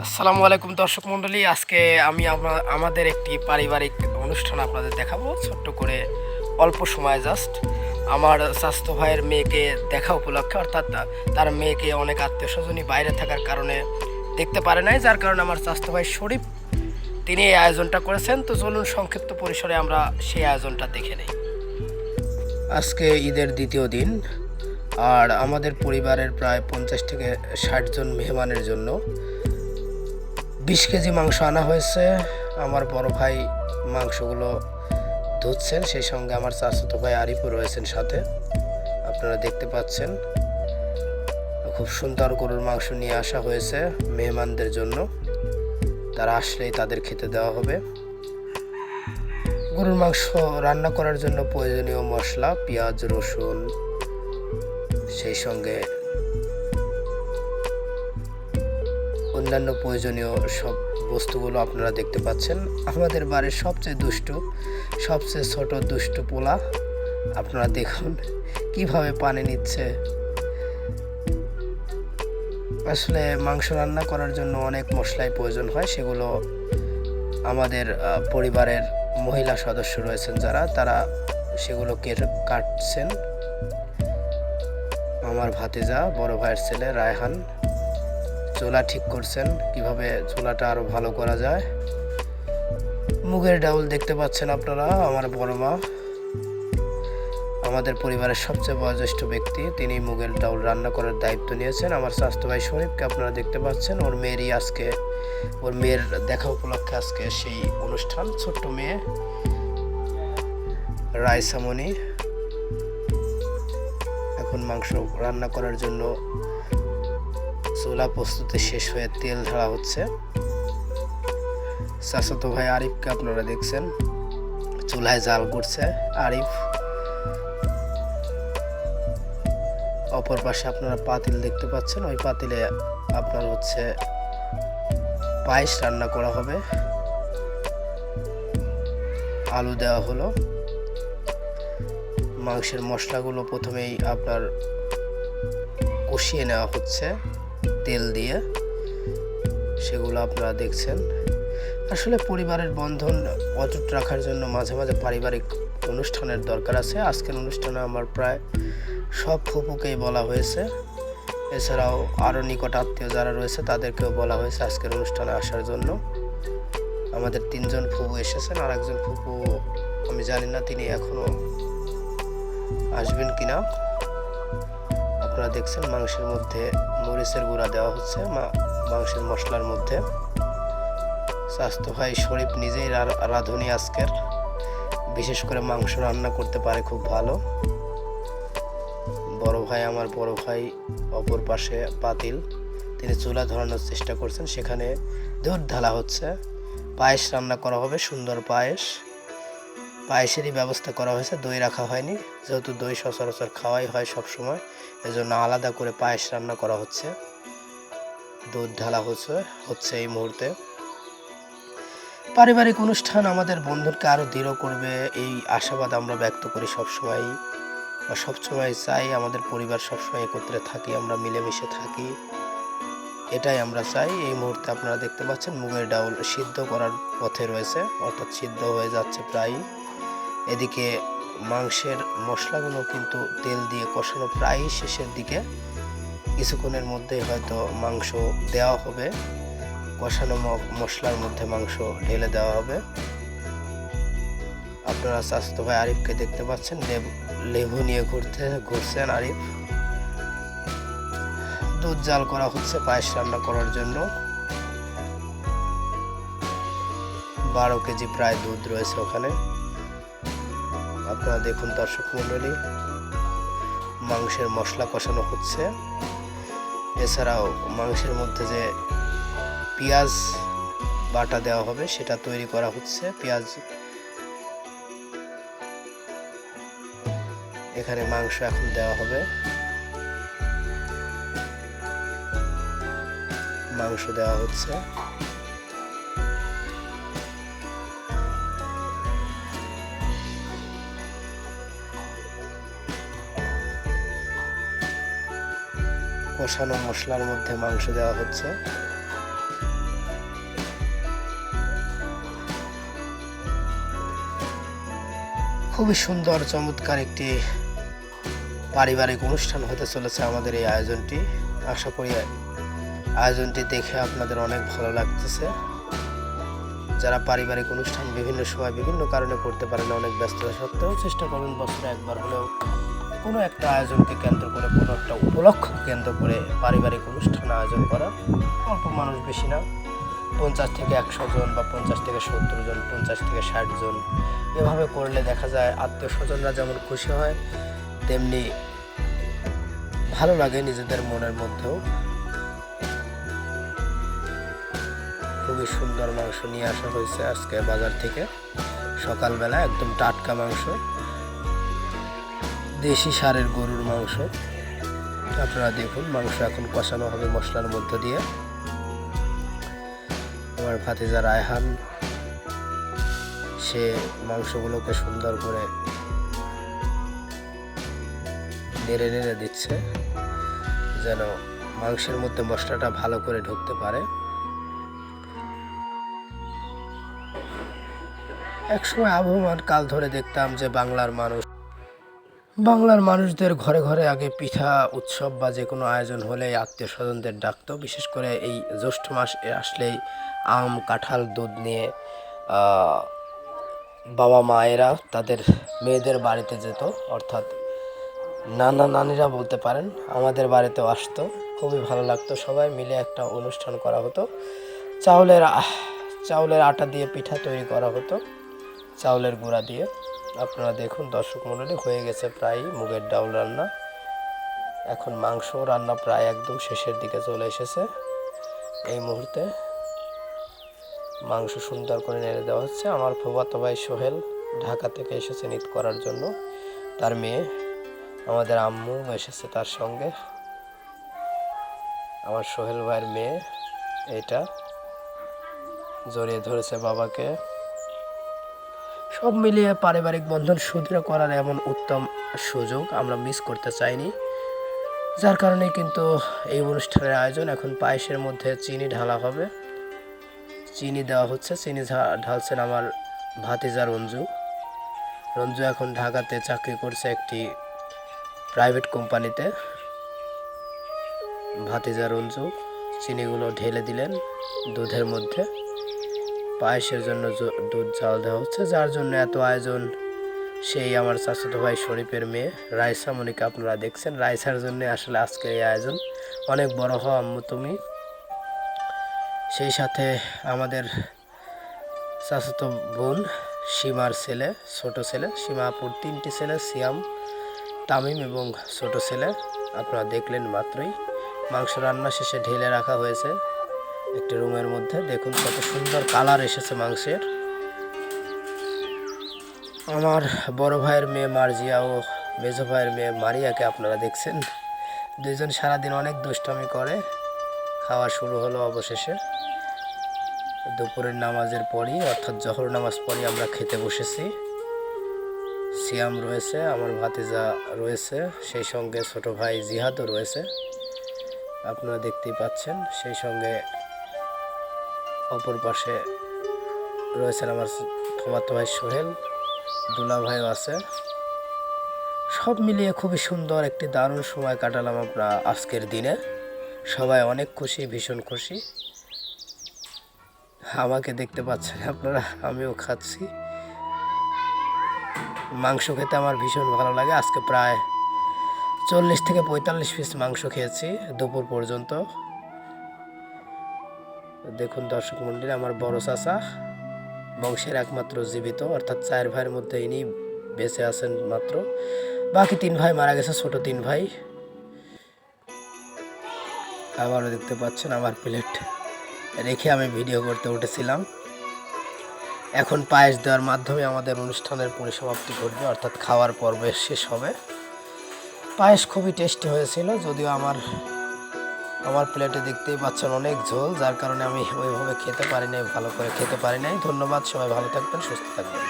আসসালামু আলাইকুম দর্শক মণ্ডলী। আজকে আমি আমা- আমাদের একটি পারিবারিক অনুষ্ঠান আপনাদের দেখাবো। ছোট্ট করে অল্প সময় জাস্ট আমার স্বাস্থ্য ভাইয়ের মেয়েকে দেখা উপলক্ষে, অর্থাৎ তার মেয়েকে অনেক আত্মীয় স্বজনই বাইরে থাকার কারণে দেখতে পারে নাই, যার কারণে আমার স্বাস্থ্য ভাই শরীফ, তিনি এই আয়োজনটা করেছেন। তো চলুন সংক্ষিপ্ত পরিসরে আমরা সেই আয়োজনটা দেখে নেই। আজকে ঈদের দ্বিতীয় দিন, আর আমাদের পরিবারের প্রায় পঞ্চাশ থেকে ষাট জন মেহমানের জন্য বিশ কেজি মাংস আনা হয়েছে। আমার বড় ভাই মাংসগুলো ধুচ্ছেন, সেই সঙ্গে আমার চাচাতো ভাই আরিফও রয়েছেন সাথে। আপনারা দেখতে পাচ্ছেন, খুব সুন্দর গরুর মাংস নিয়ে আসা হয়েছে মেহমানদের জন্য। তারা আসলেই তাদের খেতে দেওয়া হবে। গরুর মাংস রান্না করার জন্য প্রয়োজনীয় মশলা, পেঁয়াজ, রসুন, সেই সঙ্গে অন্যান্য প্রয়োজনীয় সব বস্তুগুলো আপনারা দেখতে পাচ্ছেন। আমাদের বাড়ির সবচেয়ে দুষ্টু, সবচেয়ে ছোট দুষ্টু পোলা, আপনারা দেখুন কীভাবে পানি নিচ্ছে। আসলে মাংস রান্না করার জন্য অনেক মশলাই প্রয়োজন হয়, সেগুলো আমাদের পরিবারের মহিলা সদস্য রয়েছেন যারা, তারা সেগুলো কেটে কাটছেন। আমার ভাতিজা, বড় ভাইয়ের ছেলে রায়হান চুলা ঠিক করছেন, কীভাবে চোলাটা আরও ভালো করা যায়। মুগের ডাউল দেখতে পাচ্ছেন আপনারা, আমার বড় মা। আমাদের পরিবারের সবচেয়ে বয়োজ্যেষ্ঠ ব্যক্তি, তিনি মুগের ডাউল রান্না করার দায়িত্ব নিয়েছেন। আমার স্বাস্থ্য ভাই শরীফকে আপনারা দেখতে পাচ্ছেন, ওর মেয়েরই আজকে, ওর মেয়ের দেখা উপলক্ষে আজকে সেই অনুষ্ঠান, ছোট্ট মেয়ে, রায়সামণি। এখন মাংস রান্না করার জন্য চুলা প্রস্তুতি শেষ হয়ে তেল ঢালা হচ্ছে। চাচাতো ভাই আরিফকে আপনারা দেখছেন। চুলায় জাল করছে আরিফ। অপর পাশে আপনারা পাতিল দেখতে পাচ্ছেন। ওই পাতিলে আপনার হচ্ছে পায়েস রান্না করা হবে। আলু দেওয়া হলো। মাংসের মশলাগুলো প্রথমেই আপনার কষিয়ে নেওয়া হচ্ছে। তেল দিয়ে সেগুলো আপনারা দেখছেন। আসলে পরিবারের বন্ধন অটুট রাখার জন্য মাঝে মাঝে পারিবারিক অনুষ্ঠানের দরকার আছে। আজকের অনুষ্ঠানে আমার প্রায় সব ফুপুকেই বলা হয়েছে। এছাড়াও আরও নিকট আত্মীয় যারা রয়েছে, তাদেরকেও বলা হয়েছে আজকের অনুষ্ঠানে আসার জন্য। আমাদের তিনজন ফুপু এসেছেন আর একজন ফুপু, আমি জানি না তিনি এখনও আসবেন কিনা। আপনারা দেখছেন মাংসের মধ্যে মরিচের গুঁড়া দেওয়া হচ্ছে মাংসের মশলার মধ্যে। স্বাস্থ্য ভাই শরীফ নিজেই রাঁধুনি আজকের। বিশেষ করে মাংস রান্না করতে পারে খুব ভালো। বড় ভাই আমার বড় ভাই অপর পাশে পাতিল তিনি চুলা ধরানোর চেষ্টা করছেন, সেখানে দুধ ঢালা হচ্ছে। পায়েস রান্না করা হবে, সুন্দর পায়েস। পায়েসেরই ব্যবস্থা করা হয়েছে, দই রাখা হয়নি। যেহেতু দই সচরাচর খাওয়াই হয় সব সময় এজন্য আলাদা করে পায়েস রান্না করা হচ্ছে। দুধ ঢালা হচ্ছে হচ্ছে এই মুহূর্তে। পারিবারিক অনুষ্ঠান আমাদের বন্ধনকে আরও দৃঢ় করবে, এই আশাবাদ আমরা ব্যক্ত করি সবসময় বা সবসময় চাই আমাদের পরিবার সবসময় একত্রে থাকি, আমরা মিলেমিশে থাকি। এটাই আমরা চাই। এই মুহূর্তে আপনারা দেখতে পাচ্ছেন, মুগের ডাউল সিদ্ধ করার পথে রয়েছে, অর্থাৎ সিদ্ধ হয়ে যাচ্ছে প্রায় এদিকে মাংসের মশলাগুলো কিন্তু তেল দিয়ে কষানো প্রায় শেষের দিকে। কিছুক্ষণের মধ্যেই হয়তো মাংস দেওয়া হবে। কষানো মশলার মধ্যে মাংস ঢেলে দেওয়া হবে। আপনারা স্বাস্থ্য ভাই আরিফকে দেখতে পাচ্ছেন। লেবু নিয়ে ঘুরতে ঘুরছেন আরিফ। দুধ জাল করা হচ্ছে পায়েস রান্না করার জন্য। বারো কেজি প্রায় দুধ রয়েছে ওখানে। আপনারা দেখুন, দর্শক মণ্ডলী মাংসের মশলা কষানো হচ্ছে। এছাড়াও মাংসের মধ্যে যে পেঁয়াজ বাটা দেওয়া হবে, সেটা তৈরি করা হচ্ছে। পেঁয়াজ এখানে মাংস এখন দেওয়া হবে। মাংস দেওয়া হচ্ছে। কষানো মশলার মধ্যে মাংস দেওয়া হচ্ছে। খুবই সুন্দর, চমৎকার একটি পারিবারিক অনুষ্ঠান হতে চলেছে আমাদের এই আয়োজনটি। আশা করি আয়োজনটি দেখে আপনাদের অনেক ভালো লাগতেছে। যারা পারিবারিক অনুষ্ঠান বিভিন্ন সময় বিভিন্ন কারণে করতে পারে না, অনেক ব্যস্ততা সত্ত্বেও চেষ্টা করবেন বছরে একবার হলেও কোনো একটা আয়োজনকে কেন্দ্র করে, কোনো একটা উপলক্ষ কেন্দ্র করে পারিবারিক অনুষ্ঠান আয়োজন করা, অল্প মানুষ বেশি না। পঞ্চাশ থেকে একশো জন বা পঞ্চাশ থেকে সত্তর জন, পঞ্চাশ থেকে ষাট জন, এভাবে করলে দেখা যায় আত্মীয় স্বজনরা যেমন খুশি হয়, তেমনি ভালো লাগে নিজেদের মনের মধ্যেও। খুবই সুন্দর মাংস নিয়ে আসা হয়েছে আজকে বাজার থেকে। সকালবেলা একদম টাটকা মাংস। দেশি সারের গরুর মাংস। আপনারা দেখুন, মাংস এখন কষানো হবে মশলার মধ্য দিয়ে। আমার ভাতিজা রায়হান, সে মাংসগুলোকে সুন্দর করে নেড়ে নেড়ে দিচ্ছে, যেন মাংসের মধ্যে মশলাটা ভালো করে ঢুকতে পারে। একসময় আবহমান কাল ধরে দেখতাম যে বাংলার মানুষ বাংলার মানুষদের ঘরে ঘরে আগে পিঠা, উৎসব বা যে কোনো আয়োজন হলে আত্মীয় স্বজনদের ডাকতো। বিশেষ করে এই জ্যৈষ্ঠ মাস আসলেই আম, কাঁঠাল, দুধ নিয়ে বাবা মায়েরা তাদের মেয়েদের বাড়িতে যেত। অর্থাৎ নানা নানিরা বলতে পারেন, আমাদের বাড়িতেও আসতো। খুবই ভালো লাগতো। সবাই মিলে একটা অনুষ্ঠান করা হতো। চাউলের চাউলের আটা দিয়ে পিঠা তৈরি করা হতো। চাউলের গুঁড়া দিয়ে। আপনারা দেখুন, দর্শক মণ্ডলী, হয়ে গেছে প্রায় মুগের ডাউল রান্না। এখন মাংস রান্না প্রায় একদম শেষের দিকে চলে এসেছে। এই মুহূর্তে মাংস সুন্দর করে নেড়ে দেওয়া হচ্ছে। আমার ফুফাতো ভাই সোহেল ঢাকা থেকে এসেছে নিত করার জন্য। তার মেয়ে, আমাদের আম্মু এসেছে তার সঙ্গে। আমার সোহেল ভাইয়ের মেয়ে, এটা জড়িয়ে ধরেছে বাবাকে। সব মিলিয়ে পারিবারিক বন্ধন সুদৃঢ় করার এমন উত্তম সুযোগ আমরা মিস করতে চাইনি। যার কারণে কিন্তু এই অনুষ্ঠানের আয়োজন এখন পায়েসের মধ্যে চিনি ঢালা হবে। চিনি দেওয়া হচ্ছে, চিনি ঢালছেন আমার ভাতিজা রঞ্জু। রঞ্জু এখন ঢাকাতে চাকরি করছে একটি প্রাইভেট কোম্পানিতে ভাতিজা রঞ্জু, চিনিগুলো ঢেলে দিলেন দুধের মধ্যে। পায়েসের জন্য দুধ জাল দেওয়া হচ্ছে, যার জন্য এত আয়োজন। সেই আমার চাচাতো ভাই শরীফের মেয়ে, রাইসা। মনিকা, আপনারা দেখছেন রাইসার জন্য আসলে আজকের এই আয়োজন। অনেক বড় হও আম্মু তুমি। সেই সাথে আমাদের চাচাতো বোন, সীমার ছেলে, ছোট ছেলে, সীমাপুর তিনটি ছেলে, সিয়াম, তামিম এবং ছোট ছেলে। আপনারা দেখলেন মাত্রই। মাংস রান্না শেষে ঢেলে রাখা হয়েছে। একটি রুমের মধ্যে। দেখুন কত সুন্দর কালার এসেছে মাংসের। আমার বড় ভাইয়ের মেয়ে মার্জিয়া ও মেজো ভাইয়ের মেয়ে মারিয়াকে আপনারা দেখছেন। দুইজন সারাদিন অনেক দুষ্টামি করে। খাওয়া শুরু হলো অবশেষে। দুপুরের নামাজের পরই, অর্থাৎ জহর নামাজ পরই আমরা খেতে বসেছি। সিয়াম রয়েছে, আমার ভাতিজা রয়েছে, সেই সঙ্গে ছোট ভাই জিহাদও রয়েছে। আপনারা দেখতেই পাচ্ছেন, সেই সঙ্গে অপর পাশে রয়েছেন আমার ফুমাতো ভাই সোহেল, দুলা ভাইও আছে। সব মিলিয়ে খুবই সুন্দর একটি দারুণ সময় কাটালাম আমরা আজকের দিনে। সবাই অনেক খুশি, ভীষণ খুশি। আমাকে দেখতে পাচ্ছেন আপনারা, আমিও খাচ্ছি। মাংস খেতে আমার ভীষণ ভালো লাগে। আজকে প্রায় চল্লিশ থেকে পঁয়তাল্লিশ পিস মাংস খেয়েছি দুপুর পর্যন্ত। দেখুন দর্শক মন্ডলী, আমার বড় চাচা বংশের একমাত্র জীবিত, অর্থাৎ চার ভাইয়ের মধ্যে ইনি বেঁচে আছেন মাত্র। বাকি তিন ভাই মারা গেছে, ছোট তিন ভাই। আবারও দেখতে পাচ্ছেন আমার প্লেট রেখে আমি ভিডিও করতে উঠেছিলাম। এখন পায়েস দেওয়ার মাধ্যমে আমাদের অনুষ্ঠানের পরিসমাপ্তি ঘটবে, অর্থাৎ খাওয়ার পর্বে শেষ হবে। পায়েস খুবই টেস্টি হয়েছিল, যদিও আমার আমার প্লেটে দেখতেই পাচ্ছেন অনেক ঝোল, যার কারণে আমি ওইভাবে খেতে পারি নাই, ভালো করে খেতে পারি নাই। ধন্যবাদ, সবাই ভালো থাকবেন, সুস্থ থাকবেন।